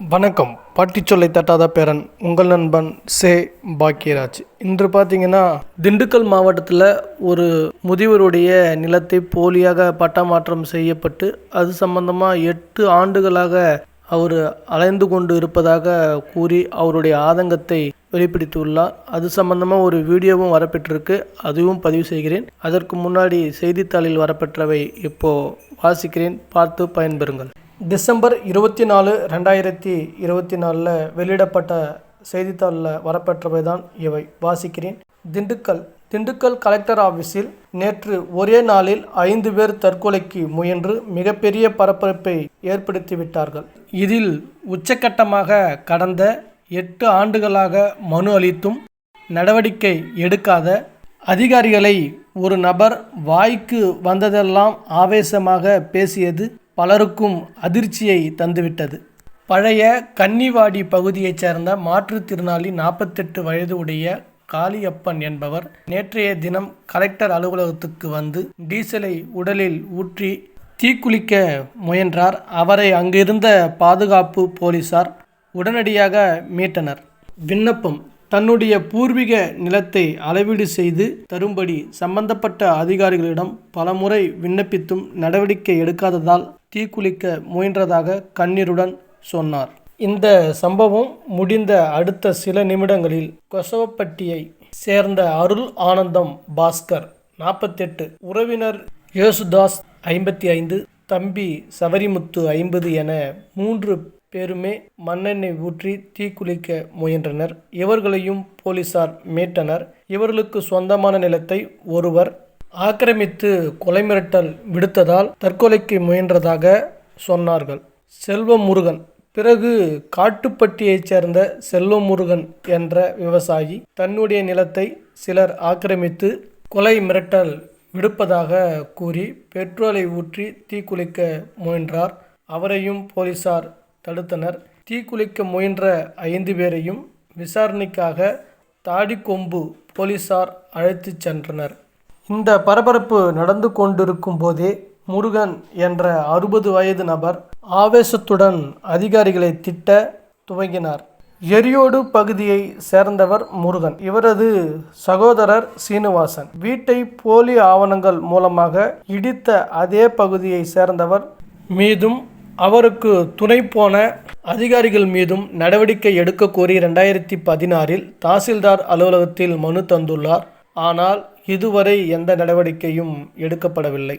வணக்கம். பாட்டி சொல்லை தட்டாத பேரன் உங்கள் நண்பன் சே. பாக்கியராஜ். இன்று பார்த்தீங்கன்னா திண்டுக்கல் மாவட்டத்தில் ஒரு முதியவருடைய நிலத்தை போலியாக பட்டா மாற்றம் செய்யப்பட்டு அது சம்பந்தமாக எட்டு ஆண்டுகளாக அவர் அலைந்து கொண்டு இருப்பதாக கூறி அவருடைய ஆதங்கத்தை வெளிப்படுத்தியுள்ளார். அது சம்பந்தமாக ஒரு வீடியோவும் வரப்பெற்றிருக்கு. அதுவும் பதிவு செய்கிறேன். அதற்கு முன்னாடி செய்தித்தாளில் வரப்பெற்றவை இப்போ வாசிக்கிறேன். பார்த்து பயன்பெறுங்கள். டிசம்பர் இருபத்தி நாலு ரெண்டாயிரத்தி இருபத்தி நாலில் வெளியிடப்பட்ட செய்தித்தாளில் வரப்பெற்றவை தான் இவை. வாசிக்கிறேன். திண்டுக்கல். திண்டுக்கல் கலெக்டர் ஆஃபீஸில் நேற்று ஒரே நாளில் ஐந்து பேர் தற்கொலைக்கு முயன்று மிகப்பெரிய பரபரப்பை ஏற்படுத்திவிட்டார்கள். இதில் உச்சக்கட்டமாக கடந்த எட்டு ஆண்டுகளாக மனு அளித்தும் நடவடிக்கை எடுக்காத அதிகாரிகளை ஒரு நபர் வாய்க்கு வந்ததெல்லாம் ஆவேசமாக பேசியது பலருக்கும் அதிர்ச்சியை தந்துவிட்டது. பழைய கன்னிவாடி பகுதியைச் சேர்ந்த மாற்றுத்திறனாளி நாற்பத்தெட்டு வயது உடைய காளியப்பன் என்பவர் நேற்றைய தினம் கலெக்டர் அலுவலகத்துக்கு வந்து டீசலை உடலில் ஊற்றி தீக்குளிக்க முயன்றார். அவரை அங்கிருந்த பாதுகாப்பு போலீசார் உடனடியாக மீட்டனர். விண்ணப்பம் தன்னுடைய பூர்வீக நிலத்தை அளவீடு செய்து தரும்படி சம்பந்தப்பட்ட அதிகாரிகளிடம் பலமுறை விண்ணப்பித்தும் நடவடிக்கை எடுக்காததால் தீக்குளிக்க முயன்றதாக கண்ணீருடன் சொன்னார். இந்த சம்பவம் முடிந்த அடுத்த சில நிமிடங்களில் கொசவப்பட்டியை சேர்ந்த அருள் ஆனந்தம் பாஸ்கர் நாற்பத்தெட்டு உறவினர் யேசுதாஸ் ஐம்பத்தி ஐந்து தம்பி சவரிமுத்து ஐம்பது என மூன்று பேருமே மண்ணெண்ணெய் ஊற்றி தீக்குளிக்க முயன்றனர். இவர்களையும் போலீசார் மீட்டனர். இவர்களுக்கு சொந்தமான நிலத்தை ஒருவர் ஆக்கிரமித்து கொலை மிரட்டல் விடுத்ததால் தற்கொலைக்கு முயன்றதாக சொன்னார்கள். செல்வம் முருகன் பிறகு காட்டுப்பட்டியைச் சேர்ந்த செல்வம் முருகன் என்ற விவசாயி தன்னுடைய நிலத்தை சிலர் ஆக்கிரமித்து கொலை மிரட்டல் விடுப்பதாக கூறி பெட்ரோலை ஊற்றி தீக்குளிக்க முயன்றார். அவரையும் போலீசார் தடுத்தனர். தீக்குளிக்க முயன்ற ஐந்து பேரையும் விசாரணைக்காக தாடிக்கொம்பு போலீசார் அழைத்துச் சென்றனர். இந்த பரபரப்பு நடந்து கொண்டிருக்கும் போதே முருகன் என்ற அறுபது வயது நபர் ஆவேசத்துடன் அதிகாரிகளை திட்ட துவங்கினார். எரியோடு பகுதியை சேர்ந்தவர் முருகன். இவரது சகோதரர் சீனிவாசன். வீட்டை போலி ஆவணங்கள் மூலமாக இடித்த அதே பகுதியை சேர்ந்தவர் மீதும் அவருக்கு துணை போன அதிகாரிகள் மீதும் நடவடிக்கை எடுக்க கோரி ரெண்டாயிரத்தி பதினாறில் தாசில்தார் அலுவலகத்தில் மனு தந்துள்ளார். ஆனால் இதுவரை எந்த நடவடிக்கையும் எடுக்கப்படவில்லை.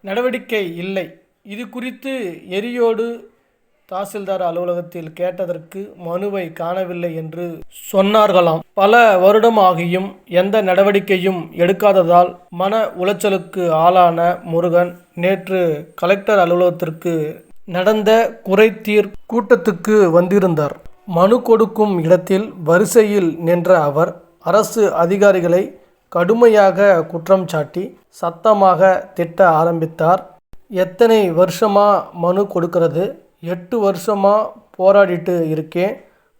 நடவடிக்கை இல்லை. இது குறித்து எரியோடு தாசில்தார் அலுவலகத்தில் கேட்டதற்கு மனுவை காணவில்லை என்று சொன்னார்களாம். பல வருடமாகியும் எந்த நடவடிக்கையும் எடுக்காததால் மன உளைச்சலுக்கு ஆளான முருகன் நேற்று கலெக்டர் அலுவலகத்திற்கு நடந்த குறைதீர் கூட்டத்துக்கு வந்திருந்தார். மனு கொடுக்கும் இடத்தில் வரிசையில் நின்ற அவர் அரசு அதிகாரிகளை கடுமையாக குற்றம் சாட்டி சத்தமாக திட்ட ஆரம்பித்தார். எத்தனை வருஷமா மனு கொடுக்கிறது? எட்டு வருஷமா போராடிட்டு இருக்கேன்.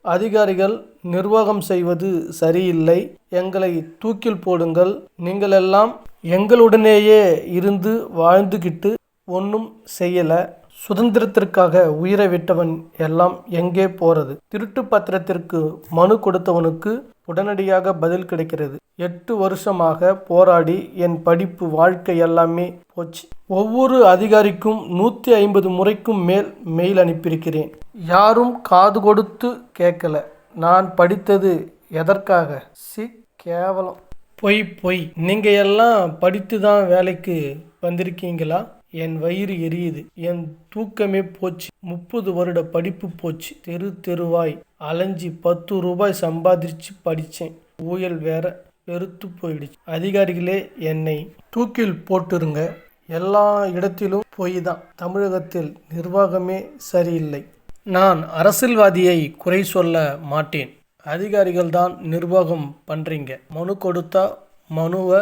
அதிகாரிகள் நிர்வாகம் செய்வது சரியில்லை. எங்களை தூக்கில் போடுங்கள். நீங்களெல்லாம் எங்களுடனேயே இருந்து வாழ்ந்துக்கிட்டு ஒன்றும் செய்யலை. சுதந்திரத்திற்காக உயிரை விட்டவன் எல்லாம் எங்கே போறது? திருட்டு பத்திரத்திற்கு மனு கொடுத்தவனுக்கு உடனடியாக பதில் கிடைக்கிறது. எட்டு வருஷமாக போராடி என் படிப்பு வாழ்க்கை எல்லாமே போச்சு. ஒவ்வொரு அதிகாரிக்கும் நூற்றி ஐம்பது முறைக்கும் மேல் மெயில் அனுப்பியிருக்கிறேன். யாரும் காது கொடுத்து கேட்கல. நான் படித்தது எதற்காக? சி கேவலம். பொய் பொய். நீங்கள் எல்லாம் படித்து தான் வேலைக்கு வந்திருக்கீங்களா? என் வயிறு எரியுது. என் தூக்கமே போச்சு. முப்பது வருட படிப்பு போச்சு. தெரு தெருவாய் அலைஞ்சி பத்து ரூபாய் சம்பாதிச்சு படித்தேன். ஊயல் வேற வெறுத்து போயிடுச்சு. அதிகாரிகளே என்னை தூக்கில் போட்டுருங்க. எல்லா இடத்திலும் பொய் தான் தமிழகத்தில் நிர்வாகமே சரியில்லை. நான் அரசியல்வாதியை குறை சொல்ல மாட்டேன். அதிகாரிகள் தான் நிர்வாகம் பண்ணுறீங்க மனு கொடுத்தா மனுவை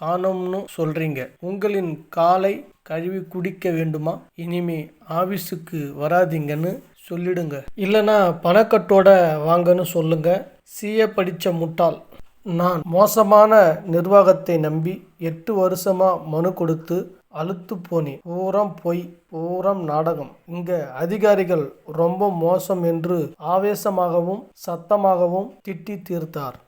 காணோம்னு சொல்கிறீங்க உங்களின் காலை கழுவி குடிக்க வேண்டுமா? இனிமே ஆபீஸுக்கு வராதீங்கன்னு சொல்லிடுங்க. இல்லைன்னா பணக்கட்டோட வாங்கன்னு சொல்லுங்க. சிஏ படித்த முட்டாள். நான் மோசமான நிர்வாகத்தை நம்பி எட்டு வருஷமா மனு கொடுத்து அழுத்து போனி. பூரம் பொய் பூரம் நாடகம். இங்க அதிகாரிகள் ரொம்ப மோசம் என்று ஆவேசமாகவும் சத்தமாகவும் திட்டி தீர்த்தார்.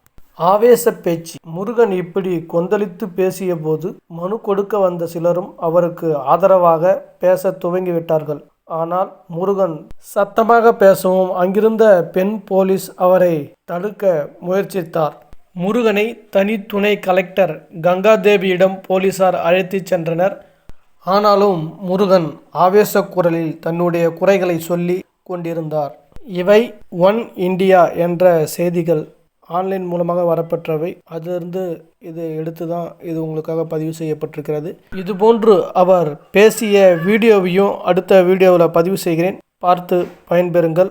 ஆவேச பேச்சு. முருகன் இப்படி கொந்தளித்து பேசியபோது மனு கொடுக்க வந்த சிலரும் அவருக்கு ஆதரவாக பேச துவங்கிவிட்டார்கள். ஆனால் முருகன் சத்தமாக பேசவும். அங்கிருந்த பெண் போலீஸ் அவரை தடுக்க முயற்சித்தார். முருகனை தனி துணை கலெக்டர் கங்காதேவியிடம் போலீசார் அழைத்துச் சென்றனர். ஆனாலும் முருகன் ஆவேச குரலில் தன்னுடைய குறைகளை சொல்லி கொண்டிருந்தார். இவை ஒன் இந்தியா என்ற செய்திகள் ஆன்லைன் மூலமாக வரப்பெற்றவை. அதிலிருந்து இது எடுத்து தான் இது உங்களுக்காக பதிவு செய்யப்பட்டிருக்கிறது. இதுபோன்று அவர் பேசிய வீடியோவையும் அடுத்த வீடியோவில் பதிவு செய்கிறேன். பார்த்து பயன்பெறுங்கள்.